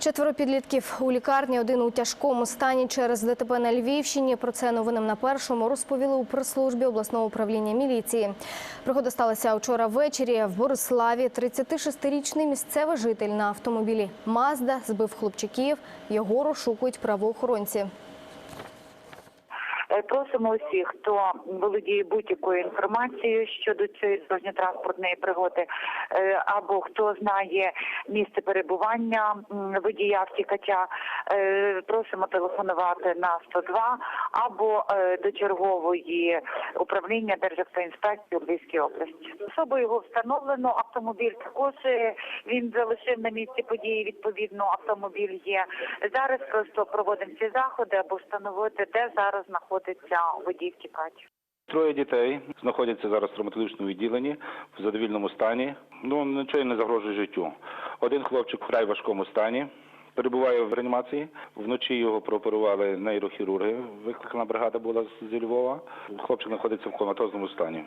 Четверо підлітків у лікарні, один у тяжкому стані через ДТП на Львівщині. Про це новинам на першому розповіли у прес-службі обласного управління міліції. Пригода сталася вчора ввечері в Бориславі. 36-річний місцевий житель на автомобілі Мазда збив хлопчиків. Його розшукують правоохоронці. Е, Просимо усіх, хто володіє будь-якою інформацією щодо цієї дорожньо-транспортної пригоди, е, або хто знає місце перебування водія втікача, е, просимо телефонувати на 102 або е, до чергової управління Державтоінспекції у Львівській області. Особою його встановлено. Автомобіль також е, він залишив на місці події. Відповідно, автомобіль є зараз. Просто проводимо ці заходи, аби встановити, де зараз знаходиться водій втікач. Троє дітей знаходяться зараз в травматологічному відділенні в задовільному стані. Ну нічого не загрожує життю. Один хлопчик в вкрай важкому стані. Перебуває в реанімації. Вночі його прооперували нейрохірурги. Викликана бригада була зі Львова. Хлопчик знаходиться в коматозному стані.